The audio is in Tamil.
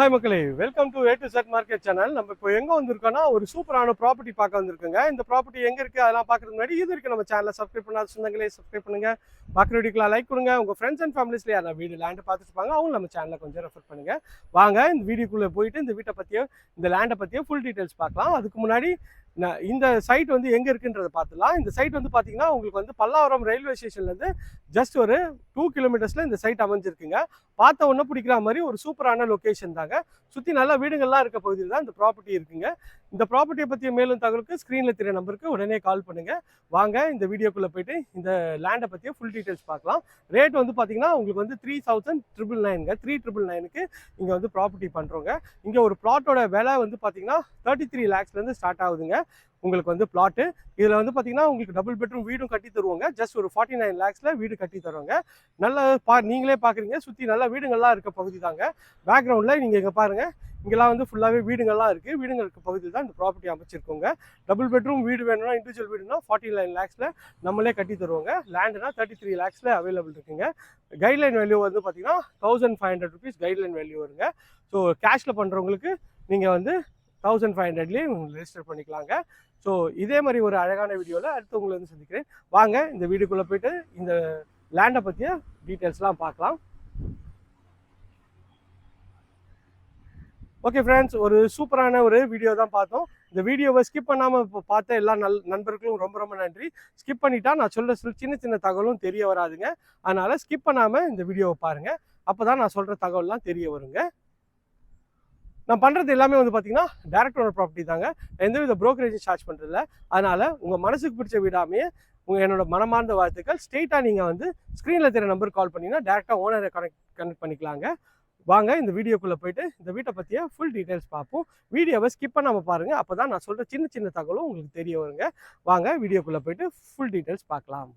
ஹாய் மக்களே. Welcome to A to Z market channel நம்ம இப்போ எங்கே வந்திருக்கோம்னா ஒரு சூப்பரான ப்ராப்பர்ட்டி பார்க்க வந்திருக்குங்க. இந்த ப்ராப்பர்ட்டி எங்கே இருக்குது அதெல்லாம் பார்க்குறது முன்னாடி இது இருக்குது நம்ம சேனலை சப்ஸ்கிரைப் பண்ணாத சொந்தங்களே சப்ஸ்கிரைப் பண்ணுங்கள் பார்க்குற வீடியோக்கெலாம் லைக் கொடுங்க. உங்கள் ஃப்ரெண்ட்ஸ் அண்ட் ஃபேமிலிஸ்ல யாரும் வீடு லேண்டை பார்த்துட்டு அவங்க நம்ம சேனலை கொஞ்சம் ரெஃபர் பண்ணுங்கள் வாங்க இந்த வீடியோக்குள்ளே போயிட்டு இந்த வீட்டை பற்றியோ இந்த லேண்டை பற்றியும் ஃபுல் டீட்டெயில்ஸ் பார்க்கலாம். அதுக்கு முன்னாடி இந்த சைட் வந்து எங்கே இருக்குன்றதை பார்த்துலாம் இந்த சைட் வந்து பார்த்தீங்கன்னா உங்களுக்கு வந்து பல்லாவரம் ரயில்வே ஸ்டேஷன்லேருந்து ஜஸ்ட் ஒரு டூ கிலோமீட்டர்ஸில் இந்த சைட் அமைஞ்சிருக்குங்க. பார்த்த உடனே பிடிக்கிற மாதிரி ஒரு சூப்பரான லொக்கேஷன் தாங்க. சுற்றி நல்ல வீடுகள்லாம் இருக்க பகுதியில் தான் இந்த ப்ராப்பர்ட்டி இருக்குங்க. இந்த ப்ராப்பர்ட்டியை பற்றிய மேலும் தகவலுக்கு ஸ்க்ரீனில் தெரிய நம்பருக்கு உடனே கால் பண்ணுங்கள் வாங்க இந்த வீடியோக்குள்ளே போயிட்டு இந்த லேண்டை பற்றிய ஃபுல் டீட்டெயில்ஸ் பார்க்கலாம். ரேட் வந்து பார்த்தீங்கன்னா உங்களுக்கு வந்து த்ரீ தௌசண்ட் ட்ரிபிள் நைனுங்க த்ரீ ட்ரிபிள் நைனுக்கு இங்கே வந்து ப்ராப்பர்ட்டி பண்ணுறோங்க இங்கே ஒரு ப்ளாட்டோட விலை வந்து பார்த்தீங்கன்னா தேர்ட்டி த்ரீ லேக்ஸ்லேருந்து ஸ்டார்ட் ஆகுதுங்க. உங்களுக்கு வந்து பிளாட்டு இதில் வந்து பார்த்தீங்கன்னா உங்களுக்கு டபுள் பெட்ரூம் வீடும் கட்டி தருவாங்க. ஜஸ்ட் ஒரு ஃபார்ட்டி நைன் லேக்ஸில் வீடு கட்டி தருவாங்க. நல்ல பா நீங்களே பார்க்குறீங்க சுற்றி நல்ல வீடுங்கள்லாம் இருக்க பகுதி தாங்க. பேக்ரவுண்டில் நீங்கள் இங்கே பாருங்கள் இங்கெல்லாம் வந்து ஃபுல்லாகவே வீடுங்கள்லாம் இருக்குது வீடுங்க இருக்க பகுதியில் தான் இந்த ப்ராப்பர்ட்டி அமைச்சிருக்கோங்க. டபுள் பெட்ரூம் வீடு வேணும்னா இண்டிவிஜுவல் வீடுனா ஃபார்ட்டி நைன் லேக்ஸில் நம்மளே கட்டி தருவாங்க. லேண்டுனா தேர்ட்டி த்ரீ லேக்ஸில் அவைலபிள் இருக்குங்க. கைட்லைன் வேல்யூ வந்து பார்த்தீங்கன்னா thousand five hundred rupees guideline value வருங்க. ஸோ கேஷில் பண்ணுறவங்களுக்கு நீங்கள் வந்து தௌசண்ட் ஃபைவ் ஹண்ட்ரட்லேயும் ரெஜிஸ்டர் பண்ணிக்கலாங்க. ஸோ இதே மாதிரி ஒரு அழகான வீடியோவில் அடுத்து உங்களை வந்து சந்திக்கிறேன். வாங்க இந்த வீடியோக்குள்ளே போயிட்டு இந்த லேண்டை பற்றிய டீட்டெயில்ஸ்லாம் பார்க்கலாம். ஓகே ஃப்ரெண்ட்ஸ் ஒரு சூப்பரான ஒரு வீடியோ தான் பார்த்தோம். இந்த வீடியோவை ஸ்கிப் பண்ணாமல் இப்போ பார்த்த எல்லா நல் நண்பர்களும் ரொம்ப ரொம்ப நன்றி. ஸ்கிப் பண்ணிட்டா நான் சொல்கிற சின்ன சின்ன தகவலும் தெரிய வராதுங்க. அதனால் ஸ்கிப் பண்ணாமல் இந்த வீடியோவை பாருங்கள் அப்போ தான் நான் சொல்கிற தகவல்லாம் தெரிய வருங்க. நான் பண்ணுறது எல்லாமே வந்து பார்த்தீங்கன்னா டேரக்ட் ஓனர் ப்ராப்பர்ட்டி தாங்க. எந்தவித ப்ரோக்கரேஜும் சார்ஜ் பண்ணுறதில்ல அதனால் உங்கள் மனசுக்கு பிடிச்ச வீடாமையே உங்கள் என்னோட மனமார்ந்த வாழ்த்துக்கள். ஸ்ட்ரெயிட்டாக நீங்கள் வந்து ஸ்க்ரீனில் தெரிய நம்பர் கால் பண்ணிங்கன்னா டேரெக்டாக ஓனரை கனெக்ட் கனெக்ட் பண்ணிக்கலாங்க. வாங்க இந்த வீடியோக்குள்ளே போயிட்டு இந்த வீட்டை பற்றிய ஃபுல் டீட்டெயில்ஸ் பார்ப்போம். வீடியோவை ஸ்கிப் பண்ணாமல் பாருங்கள் அப்போ தான் நான் சொல்கிற சின்ன சின்ன தகவலும் உங்களுக்கு தெரிய வருங்க. வாங்க வீடியோக்குள்ளே போயிட்டு ஃபுல் டீட்டெயில்ஸ் பார்க்கலாம்.